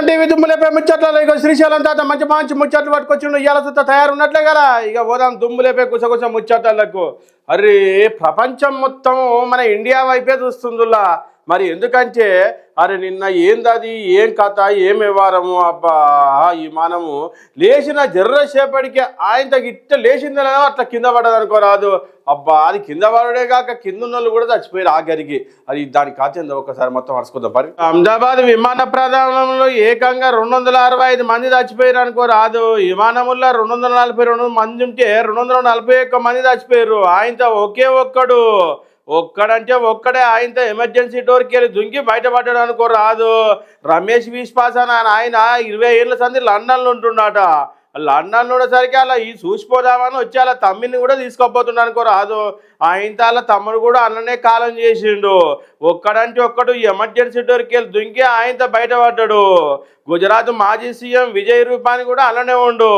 Srisailam TV దుమ్ములేపే ముచ్చట్లలో ఇక శ్రీశైలం తాత మంచి మంచి ముచ్చట్లు పట్టుకొచ్చిండు. ఇవాళ సుత తయారున్నట్లే కదా. ఇక పోదాం దుమ్ములేపే కుసగుస ముచ్చట్లకు. అరే ప్రపంచం మొత్తం మన ఇండియా వైపే చూస్తుందిలా మరి ఎందుకంటే అరే నిన్న ఏందది? ఏం కథ? ఏం వ్యవహారము? అబ్బా ఈ మనము. లేచిన జర్రసేపటికి ఆయన ఇట్ట లేచింది అట్లా కింద పడదు అనుకోరాదు అబ్బా అది కింద పడడే కాక కింద ఉన్న వాళ్ళు కూడా చచ్చిపోయారు ఆఖరికి. అది దాని కథ ఏందో ఒకసారి మొత్తం వరుసుకుందాం పరి అహ్మదాబాద్ విమాన ప్రధానంలో ఏకంగా రెండు వందల అరవై ఐదు మంది చచ్చిపోయారు అనుకో రాదు. విమానముల్లో రెండు వందల నలభై రెండు మంది ఉంటే రెండు వందల నలభై ఒక్క మంది చచ్చిపోయారు. ఆయనతో ఒకే ఒక్కడు. ఒక్కడంటే ఒక్కడే ఆయనతో ఎమర్జెన్సీ డోర్కి వెళ్ళి దుంకి బయటపడ్డాడు అనుకో రాదు. రమేష్ విశ్వాస అని ఆయన ఇరవై ఏళ్ళ సంది లండన్లో ఉంటున్నాట. లండన్ ఉండేసరికి అలా ఈ చూసిపోదామని వచ్చి అలా తమ్మిని కూడా తీసుకోపోతున్నాను అనుకో రాదు. ఆయనతో అలా తమ్ముడు కూడా అన్ననే కాలం చేసిండు. ఒక్కడంటే ఒక్కడు ఎమర్జెన్సీ డోర్కి వెళ్ళి దుంకి ఆయనతో బయటపడ్డాడు. గుజరాత్ మాజీ సీఎం విజయ్ రూపాని కూడా అలానే ఉండు.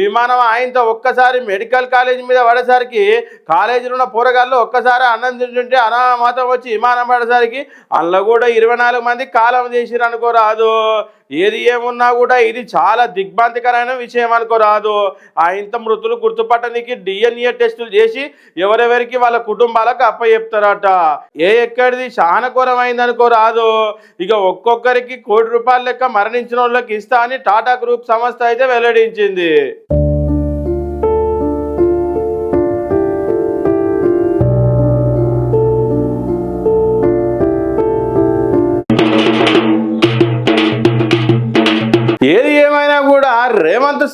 విమానం ఆయనతో ఒక్కసారి మెడికల్ కాలేజ్ మీద పడేసరికి కాలేజీలో ఉన్న పోరగాళ్ళు ఒక్కసారి అన్నం తింటుంటే అనామాతం వచ్చి విమానం పడేసరికి అందులో కూడా ఇరవై నాలుగు మంది కాలం చేసిరు అనుకోరాదు ఏది ఏమున్నా కూడా ఇది చాలా దిగ్భ్రాంతికరమైన విషయం అనుకోరాదు ఇంత మృతులు గుర్తుపట్టడానికి డిఎన్ఏ టెస్టులు చేసి ఎవరెవరికి వాళ్ళ కుటుంబాలకు అప్ప చెప్తారట ఏ ఎక్కడిది? శానకూరమైంది అనుకోరాదు ఇక ఒక్కొక్కరికి కోటి రూపాయల లెక్క మరణించిన వాళ్ళకి ఇస్తా అని టాటా గ్రూప్ సంస్థ అయితే వెల్లడించింది. ఏది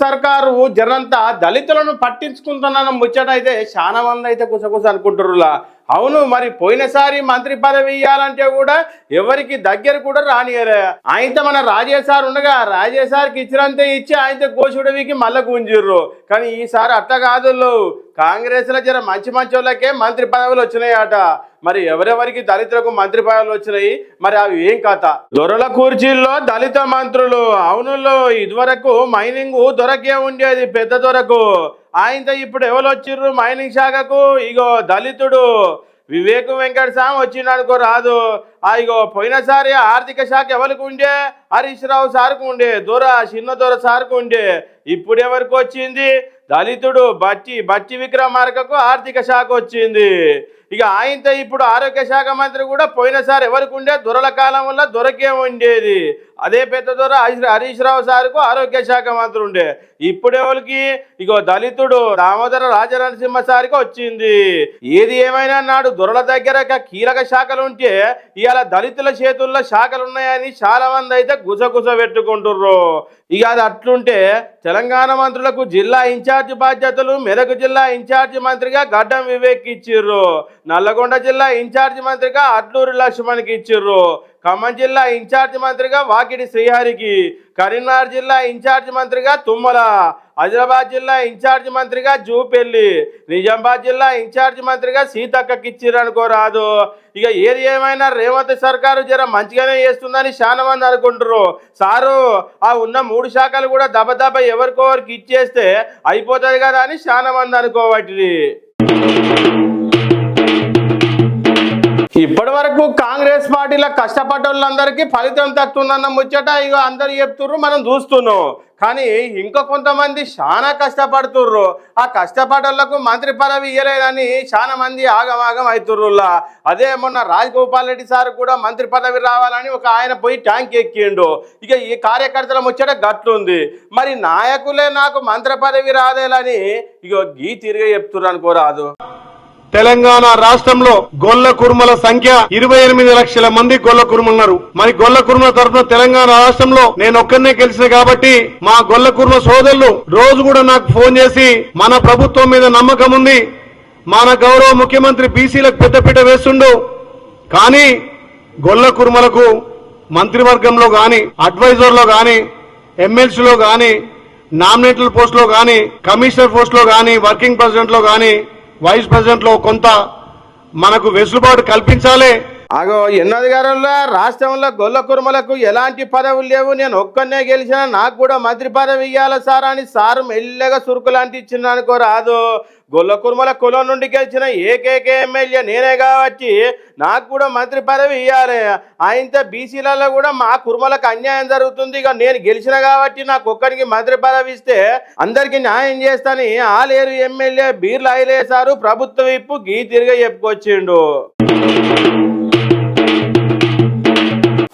సర్కారు జనంతా దళితులను పట్టించుకుంటున్న ముచ్చట అయితే చాలా మంది అయితే కుసకుస అనుకుంటుర్రులా. అవును మరి పోయినసారి మంత్రి పదవి ఇవ్వాలంటే కూడా ఎవరికి దగ్గర కూడా రానియలే ఆయనతో మన రాజేష్ సార్ ఉండగా రాజేష్ సార్కి ఇచ్చినంతే ఇచ్చి ఆయనతో గోషుడవికి మళ్ళ గుంజిర్రు. కానీ ఈసారి అట్ట కాదు కాంగ్రెస్లో జర మంచి మంచి వాళ్ళకే మంత్రి పదవులు వచ్చినాయట. మరి ఎవరెవరికి దళితులకు మంత్రి పదవులు వచ్చినాయి? మరి అవి ఏం కథ? దొరల కుర్చీల్లో దళిత మంత్రులు. అవునుల్లో ఇదివరకు మైనింగ్ దొరకే ఉండేది పెద్ద దొరకు. ఆయనతో ఇప్పుడు ఎవరు వచ్చిర్రు మైనింగ్ శాఖకు? ఇగో దళితుడు వివేక్ వెంకట స్వామి వచ్చిండు రాదు. ఆ ఇగో పోయినసారి ఆర్థిక శాఖ ఎవరికి ఉండే? హరీష్ రావు సార్కు ఉండే. దొర చిన్న దొర సార్కు ఉండే. ఇప్పుడు ఎవరికి వచ్చింది? దళితుడు బట్టి బట్టి విక్రమార్కకు ఆర్థిక శాఖ వచ్చింది. ఇక ఆయనతో ఇప్పుడు ఆరోగ్య శాఖ మంత్రి కూడా పోయినసారి ఎవరికి ఉండే? దొరల కాలం వల్ల దొరకే ఉండేది. అదే పెద్దదొర హరీష్- రావు సార్కు ఆరోగ్య శాఖ మంత్రి ఉండే. ఇప్పుడు ఎవరికి ఇగో దళితుడు దామోదర రాజనరసింహ సారికి వచ్చింది. ఏది ఏమైనా నాడు దొరల దగ్గర కీలక శాఖలు ఉంటే ఇవాళ దళితుల చేతుల్లో శాఖలు ఉన్నాయని చాలా మంది అయితే గుసగుస పెట్టుకుంటుర్రు. ఇక అది అట్లుంటే తెలంగాణ మంత్రులకు జిల్లా ఇన్ఛార్జ్ బాధ్యతలు మెదక్ జిల్లా ఇన్ఛార్జ్ మంత్రిగా గడ్డం వివేక్ ఇచ్చిర్రు. నల్లగొండ జిల్లా ఇన్ఛార్జ్ మంత్రిగా అట్లూరి లక్ష్మణ్కి ఇచ్చిర్రు. ఖమ్మం జిల్లా ఇన్ఛార్జ్ మంత్రిగా వాకిడి శ్రీహరికి కరీంనగర్ జిల్లా ఇన్ఛార్జ్ మంత్రిగా తుమ్మల ఆదిలాబాద్ జిల్లా ఇన్ఛార్జ్ మంత్రిగా జూపెల్లి నిజామాబాద్ జిల్లా ఇన్ఛార్జ్ మంత్రిగా సీతక్కకి రాదు. ఇక ఏది ఏమైనా రేవంత్ సర్కారు జర మంచిగానే చేస్తుందని చాలా మంది అనుకుంటారు సారు ఆ ఉన్న మూడు శాఖలు కూడా దబదబ దబ ఎవరికొవరికి ఇచ్చేస్తే అయిపోతుంది కదా అని చాలా మంది అనుకోవట్టి ఇప్పటి వరకు కాంగ్రెస్ పార్టీలో కష్టపడ్డ వాళ్ళందరికీ ఫలితం తక్కుతుందన్న ముచ్చట ఇక అందరు చెప్తుర్రు మనం చూస్తున్నాం. కానీ ఇంకా కొంతమంది చాలా కష్టపడుతుర్రు. ఆ కష్టపడ్డలకు మంత్రి పదవి ఇవ్వలేదని చాలా మంది ఆగమాగం అవుతుర్రులా అదే మొన్న రాజగోపాల్ రెడ్డి సార్ కూడా మంత్రి పదవి రావాలని ఒక ఆయన పోయి ట్యాంక్ ఎక్కిండు. ఇక ఈ కార్యకర్తల ముచ్చట గట్లుంది. మరి నాయకులే నాకు మంత్రి పదవి రాదేలని ఇక గీ తిరిగే చెప్తుర్రు అనుకోరాదు తెలంగాణ రాష్ట్రంలో గొల్ల కుర్మల సంఖ్య ఇరవై ఎనిమిది లక్షల మంది గొల్ల కురుమన్నారు. మరి గొల్ల కుర్మల తరఫున తెలంగాణ రాష్ట్రంలో నేను ఒక్కరినే గెలిచిన కాబట్టి మా గొల్ల కుర్మ సోదరులు రోజు కూడా నాకు ఫోన్ చేసి మన ప్రభుత్వం మీద నమ్మకం ఉంది. మన గౌరవ ముఖ్యమంత్రి బీసీలకు పెద్దపీట వేస్తుండు. కానీ గొల్ల కుర్మలకు మంత్రివర్గంలో గాని అడ్వైజర్లో గాని ఎమ్మెల్సీలో గాని నామినేటెడ్ పోస్ట్లో గాని కమిషనర్ పోస్ట్లో గాని వర్కింగ్ ప్రెసిడెంట్లో వైస్ ప్రెసిడెంట్లో కొంత మనకు వెసులుబాటు కల్పించాలి. అగో ఎన్నది రాష్ట్రంలో గొల్ల కుర్మలకు ఎలాంటి పదవులు లేవు. నేను ఒక్కనే గెలిచినా నాకు కూడా మంత్రి పదవి ఇవ్వాలి సార్ అని సారు మెల్లగా సురుకులాంటి ఇచ్చింది అనుకో రాదు. గొల్ల కుర్మల కులం నుండి గెలిచిన ఏకైక ఎమ్మెల్యే నేనే కాబట్టి నాకు కూడా మంత్రి పదవి ఇవ్వాలి ఆయనతో బీసీలలో కూడా మా కుర్మలకు అన్యాయం జరుగుతుంది. ఇక నేను గెలిచిన కాబట్టి నాకు ఒక్కరికి మంత్రి పదవి ఇస్తే అందరికీ న్యాయం చేస్తాని ఆలేరు ఎమ్మెల్యే బీర్లు అయిలేసారు ప్రభుత్వ విప్పు గీ తిరిగి చెప్పుకొచ్చిండు.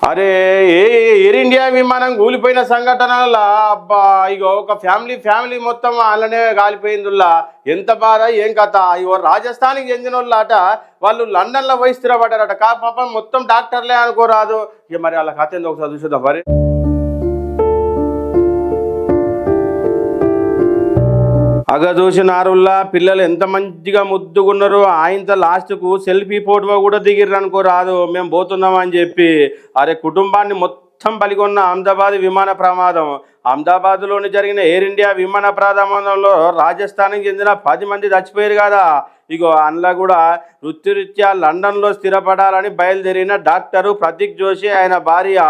అరే ఏ ఎయిర్ ఇండియా విమానం కూలిపోయిన సంఘటనల అబ్బా ఇగో ఒక ఫ్యామిలీ ఫ్యామిలీ మొత్తం అలానే కాలిపోయిందిలా ఎంత బాధ ఏం కథ? ఇగో రాజస్థాన్కి చెందిన వాళ్ళట వాళ్ళు లండన్లో పోయి స్థిరపడ్డారట. కా పాపం మొత్తం డాక్టర్లే అనుకోరాదు. ఇక మరి వాళ్ళ కథ ఎందుకు ఒకసారి చూసేద్దాం. మరి అగ చూసినారుల్లా పిల్లలు ఎంత మంచిగా ముద్దుగున్నారు ఆయనతో లాస్ట్కు సెల్ఫీ ఫోటో కూడా దిగిర్రు అనుకో రాదు మేము పోతున్నాం అని చెప్పి. అరే కుటుంబాన్ని మొత్తం పలిగొన్న అహ్మదాబాద్ విమాన ప్రమాదం. అహ్మదాబాద్లోని జరిగిన ఎయిర్ ఇండియా విమాన ప్రమాదంలో రాజస్థాన్కి చెందిన పది మంది చచ్చిపోయారు కదా. ఇగో అందులో కూడా వృత్తిరీత్యా లండన్లో స్థిరపడాలని బయలుదేరిన డాక్టరు ప్రతీక్ జోషి ఆయన భార్య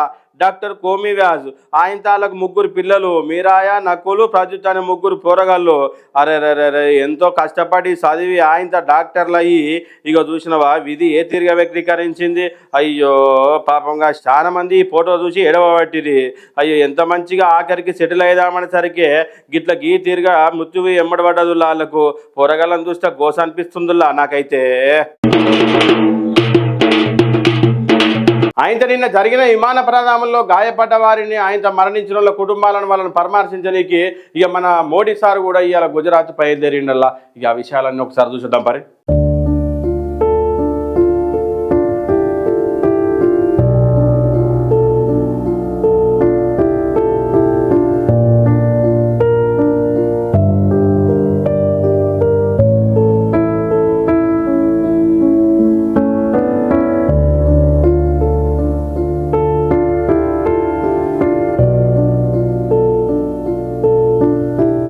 డాక్టర్ కోమి వ్యాజ్ ఆయన తాలకు ముగ్గురు పిల్లలు మీరాయ నకులు ప్రజుత్ అనే ముగ్గురు పోరగాళ్ళు. అరే రే ఎంతో కష్టపడి చదివి ఆయన డాక్టర్లు అయ్యి ఇక చూసినవా విధి ఏ తీరుగా వ్యక్తీకరించింది? అయ్యో పాపంగా చాలా మంది ఈ ఫోటో చూసి ఎడవబట్టిరి అయ్యో ఎంత మంచిగా ఆఖరికి సెటిల్ అయ్యామనేసరికి గిట్ల గీ తీరుగా మృత్యువు ఎమ్మడబడ్డదు వాళ్ళకు పోరగాళ్ళని చూస్తే గోస అనిపిస్తుందిలా నాకైతే. ఆయనతో నిన్న జరిగిన విమాన ప్రమాదంలో గాయపడ్డ వారిని ఆయనతో మరణించిన వాళ్ళ కుటుంబాలను వాళ్ళని పరామర్శించడానికి ఇక మన మోడీ సార్ కూడా ఇవాళ గుజరాత్ బయలుదేరిండల్లా. ఇక ఆ విషయాలన్నీ ఒకసారి చూసేద్దాం పరి.